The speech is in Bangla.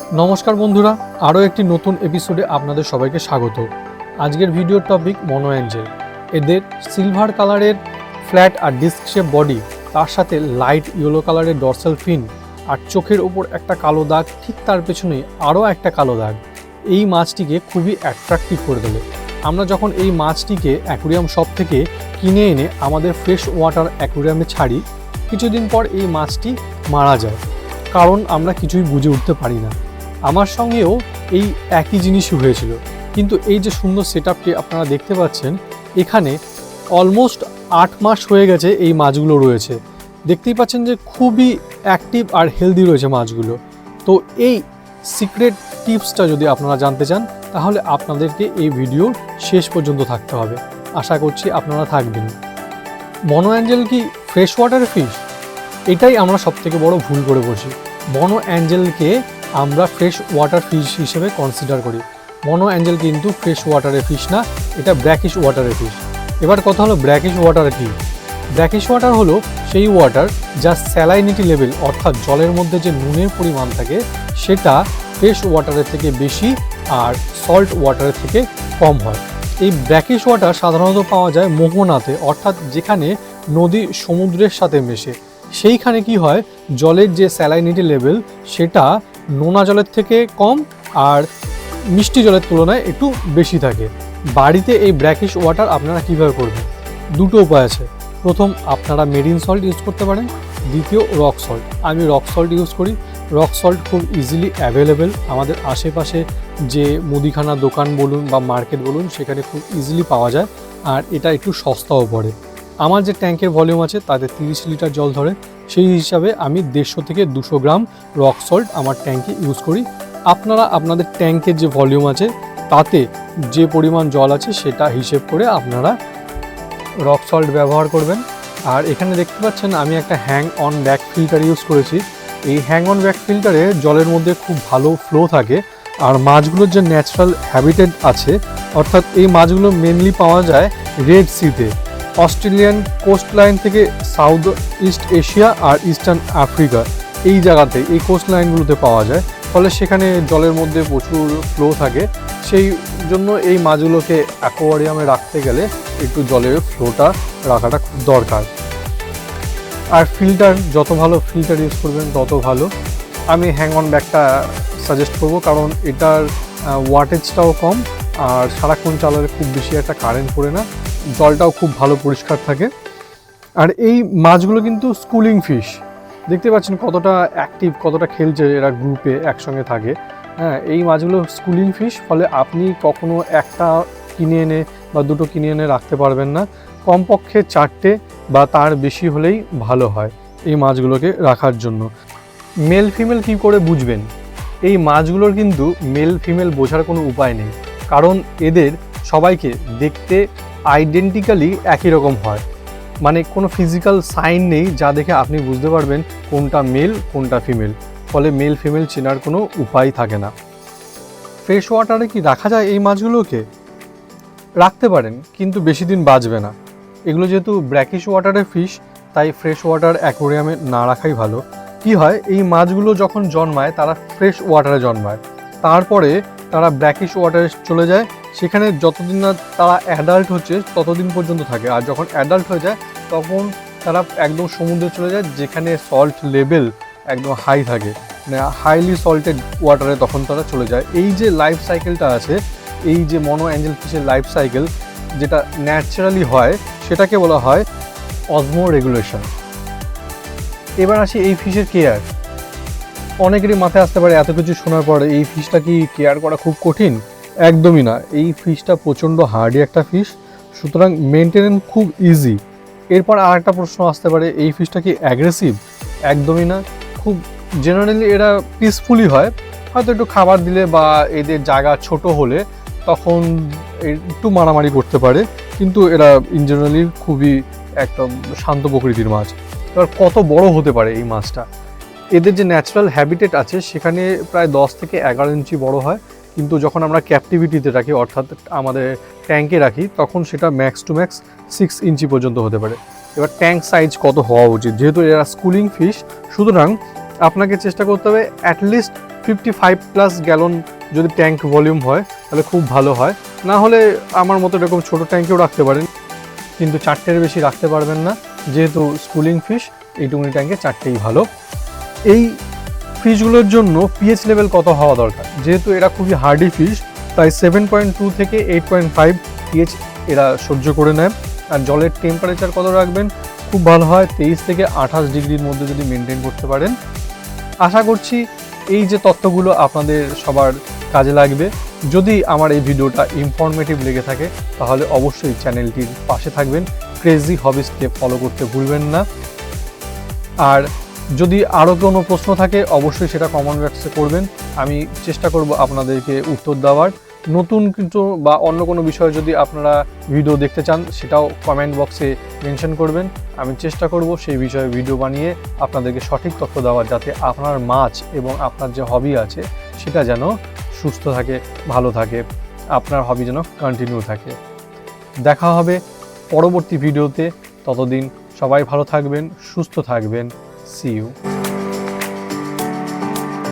নমস্কার বন্ধুরা, আরও একটি নতুন এপিসোডে আপনাদের সবাইকে স্বাগত। আজকের ভিডিওর টপিক মনো অ্যাঞ্জেল এদের সিলভার কালারের ফ্ল্যাট আর ডিস্ক শেপ বডি তার সাথে লাইট ইয়েলো কালারের ডরসাল ফিন আর চোখের ওপর একটা কালো দাগ, ঠিক তার পেছনে আরও একটা কালো দাগ। এই মাছটিকে খুবই অ্যাট্রাকটিভ করে তোলে। আমরা যখন এই মাছটিকে অ্যাকুরিয়াম শপ থেকে কিনে এনে আমাদের ফ্রেশ ওয়াটার অ্যাকুরিয়ামে ছাড়ি, কিছুদিন পর এই মাছটি মারা যায়। কারণ আমরা কিছুই বুঝে উঠতে পারি না। আমার সঙ্গেও এই একই জিনিসই হয়েছিল। কিন্তু এই যে সুন্দর সেট আপনারা দেখতে পাচ্ছেন, এখানে অলমোস্ট আট মাস হয়ে গেছে এই মাছগুলো রয়েছে। দেখতেই পাচ্ছেন যে খুবই অ্যাক্টিভ আর হেলদি রয়েছে মাছগুলো। তো এই সিক্রেট টিপসটা যদি আপনারা জানতে চান, তাহলে আপনাদেরকে এই ভিডিওর শেষ পর্যন্ত থাকতে হবে। আশা করছি আপনারা থাকবেন। মনো অ্যাঞ্জেল কি ফ্রেশ ওয়াটার ফিশ এটাই আমরা সবথেকে বড় ভুল করে বসি মনো অ্যাঞ্জেলকে আমরা ফ্রেশ ওয়াটার ফিশ হিসেবে কনসিডার করি। মনো অ্যাঞ্জেল কিন্তু ফ্রেশ ওয়াটারের ফিশ না, এটা ব্র্যাকিশ ওয়াটারের ফিশ। এবার কথা হলো ব্র্যাকিশ ওয়াটার কি? ব্র্যাকিশ ওয়াটার হলো সেই ওয়াটার যা স্যালাইনিটি লেভেল অর্থাৎ জলের মধ্যে যে নুনের পরিমাণ থাকে, সেটা ফ্রেশ ওয়াটারের থেকে বেশি আর সল্ট ওয়াটারের থেকে কম হয়। এই ব্র্যাকিশ ওয়াটার সাধারণত পাওয়া যায় মোহনাতে, অর্থাৎ যেখানে নদী সমুদ্রের সাথে মেশে। সেইখানে কি হয়, জলের যে স্যালাইনিটি লেভেল সেটা নোনা জলের থেকে কম আর মিষ্টি জলের তুলনায় একটু বেশি থাকে। বাড়িতে এই ব্র্যাকিশ ওয়াটার আপনারা কীভাবে করবেন? দুটো উপায় আছে। প্রথম, আপনারা মেরিন সল্ট ইউজ করতে পারেন। দ্বিতীয় রক সল্ট আমি রক সল্ট ইউজ করি। রক সল্ট খুব ইজিলি অ্যাভেলেবেল আমাদের আশেপাশে যে মুদিখানা দোকান বলুন বা মার্কেট বলুন, সেখানে খুব ইজিলি পাওয়া যায়। আর এটা একটু সস্তাও পড়ে। আমার যে ট্যাঙ্কের ভলিউম আছে, তাতে তিরিশ লিটার জল ধরে, সেই হিসাবে আমি দেড়শো থেকে দুশো গ্রাম রক সল্ট আমার ট্যাঙ্কে ইউজ করি। আপনারা আপনাদের ট্যাঙ্কের যে ভলিউম আছে, তাতে যে পরিমাণ জল আছে, সেটা হিসেব করে আপনারা রক সল্ট ব্যবহার করবেন। আর এখানে দেখতে পাচ্ছেন, আমি একটা hang on back filter use করেছি। এই হ্যাং অন ব্যাক ফিল্টারে জলের মধ্যে খুব ভালো ফ্লো থাকে। আর মাছগুলোর যে ন্যাচারাল হ্যাবিটেট আছে, অর্থাৎ এই মাছগুলো মেনলি পাওয়া যায় রেড সিতে অস্ট্রেলিয়ান কোস্ট লাইন থেকে সাউথ ইস্ট এশিয়া আর ইস্টার্ন আফ্রিকা। এই জায়গাতে এই কোস্ট লাইনগুলোতে পাওয়া যায়। ফলে সেখানে জলের মধ্যে প্রচুর ফ্লো থাকে। সেই জন্য এই মাছগুলোকে অ্যাকোয়ারিয়ামে রাখতে গেলে একটু জলের ফ্লোটা রাখাটা খুব দরকার। আর ফিল্টার যত ভালো ফিল্টার ইউজ করবেন, তত ভালো। আমি হ্যাং অন ব্যাগটা সাজেস্ট করব কারণ এটার ওয়াটেজটাও কম। আর সারাক্ষণ চালালে খুব বেশি একটা কারেন্ট পড়ে না। জলটাও খুব ভালো পরিষ্কার থাকে। আর এই মাছগুলো কিন্তু স্কুলিং ফিশ। দেখতে পাচ্ছেন কতটা অ্যাক্টিভ কতটা খেলছে এরা গ্রুপে একসঙ্গে থাকে। হ্যাঁ এই মাছগুলো স্কুলিং ফিশ, ফলে আপনি কখনো একটা কিনে এনে বা দুটো কিনে এনে রাখতে পারবেন না। কমপক্ষে চারটে বা তার বেশি হলেই ভালো হয় এই মাছগুলোকে রাখার জন্য। মেল ফিমেল কী করে বুঝবেন? এই মাছগুলোর কিন্তু মেল ফিমেল বোঝার কোনো উপায় নেই। কারণ এদের সবাইকে দেখতে আইডেন্টিক্যালি একই রকম হয়। মানে কোনো ফিজিক্যাল সাইন নেই যা দেখে আপনি বুঝতে পারবেন কোনটা মেল কোনটা ফিমেল ফলে মেল ফিমেল চেনার কোনো উপায় থাকে না। ফ্রেশ ওয়াটারে কি রাখা যায় এই মাছগুলোকে? রাখতে পারেন, কিন্তু বেশি দিন বাঁচবে না। এগুলো যেহেতু ব্র্যাকিশ ওয়াটারের ফিশ তাই ফ্রেশ ওয়াটার অ্যাকোরিয়ামে না রাখাই ভালো। কি হয়, এই মাছগুলো যখন জন্মায়, তারা ফ্রেশ ওয়াটারে জন্মায়। তারপরে তারা ব্র্যাকিশ ওয়াটারে চলে যায় সেখানে যতদিন না তারা অ্যাডাল্ট হচ্ছে, ততদিন পর্যন্ত থাকে। আর যখন অ্যাডাল্ট হয়ে যায়, তখন তারা একদম সমুদ্রে চলে যায়, যেখানে সল্ট লেভেল একদম হাই থাকে। মানে হাইলি সল্টেড ওয়াটারে তখন তারা চলে যায়। এই যে লাইফ সাইকেলটা আছে, এই যে মনো অ্যাঞ্জেল ফিশের লাইফ সাইকেল যেটা ন্যাচারালি হয়, সেটাকে বলা হয় অজমো রেগুলেশন এবার আসি এই ফিশের কেয়ার অনেকেরই মাথায় আসতে পারে, এত কিছু শোনার পরে এই ফিশটা কি কেয়ার করা খুব কঠিন? একদমই না। এই ফিশটা প্রচণ্ড হার্ডি একটা ফিশ সুতরাং মেনটেনেন্স খুব ইজি এরপর আর একটা প্রশ্ন আসতে পারে, এই ফিশটা কি অ্যাগ্রেসিভ একদমই না। খুব জেনারেলি এরা পিসফুলি হয়। হয়তো একটু খাবার দিলে বা এদের জায়গা ছোট হলে তখন একটু মারামারি করতে পারে। কিন্তু এরা ইন জেনারেলি খুবই একটা শান্ত প্রকৃতির মাছ। এবার কত বড় হতে পারে এই মাছটা? এদের যে ন্যাচারাল হ্যাবিটেট আছে, সেখানে প্রায় দশ থেকে এগারো ইঞ্চি বড় হয়। কিন্তু যখন আমরা ক্যাপটিভিটিতে রাখি, অর্থাৎ আমাদের ট্যাঙ্কে রাখি, তখন সেটা max two max six inch পর্যন্ত হতে পারে। এবার ট্যাঙ্ক সাইজ কত হওয়া উচিত? যেহেতু এরা স্কুলিং ফিশ সুতরাং আপনাকে চেষ্টা করতে হবে at least fifty five plus gallon যদি ট্যাঙ্ক ভলিউম হয়, তাহলে খুব ভালো হয়। না হলে আমার মতো এরকম ছোটো ট্যাঙ্কেও রাখতে পারেন। কিন্তু চারটের বেশি রাখতে পারবেন না। যেহেতু স্কুলিং ফিশ এইটুকুনি ট্যাঙ্কে চারটেই ভালো। এই ফিশগুলোর জন্য পিএইচ লেভেল কত হওয়া দরকার? যেহেতু এরা খুবই হার্ডি ফিশ তাই সেভেন পয়েন্ট টু থেকে এইট পয়েন্ট ফাইভ পিএইচ এরা সহ্য করে নেয়। আর জলের টেম্পারেচার কত রাখবেন? খুব ভালো হয়, তেইশ থেকে আঠাশ ডিগ্রির মধ্যে যদি মেনটেন করতে পারেন। আশা করছি এই যে তথ্যগুলো আপনাদের সবার কাজে লাগবে। যদি আমার এই ভিডিওটা ইনফরমেটিভ লেগে থাকে, তাহলে অবশ্যই চ্যানেলটির পাশে থাকবেন। ক্রেজি হবিসকে ফলো করতে ভুলবেন না। আর যদি আরও কোনো প্রশ্ন থাকে, অবশ্যই সেটা কমেন্ট বক্সে করবেন। আমি চেষ্টা করব আপনাদেরকে উত্তর দেওয়ার। নতুন কিন্তু বা অন্য কোনো বিষয়ে যদি আপনারা ভিডিও দেখতে চান, সেটাও কমেন্ট বক্সে মেনশন করবেন। আমি চেষ্টা করব সেই বিষয়ে ভিডিও বানিয়ে আপনাদেরকে সঠিক তথ্য দেওয়ার, যাতে আপনার মাছ এবং আপনার যে হবি আছে, সেটা যেন সুস্থ থাকে, ভালো থাকে, আপনার হবি যেন কন্টিনিউ থাকে। দেখা হবে পরবর্তী ভিডিওতে ততদিন সবাই ভালো থাকবেন, সুস্থ থাকবেন। See you.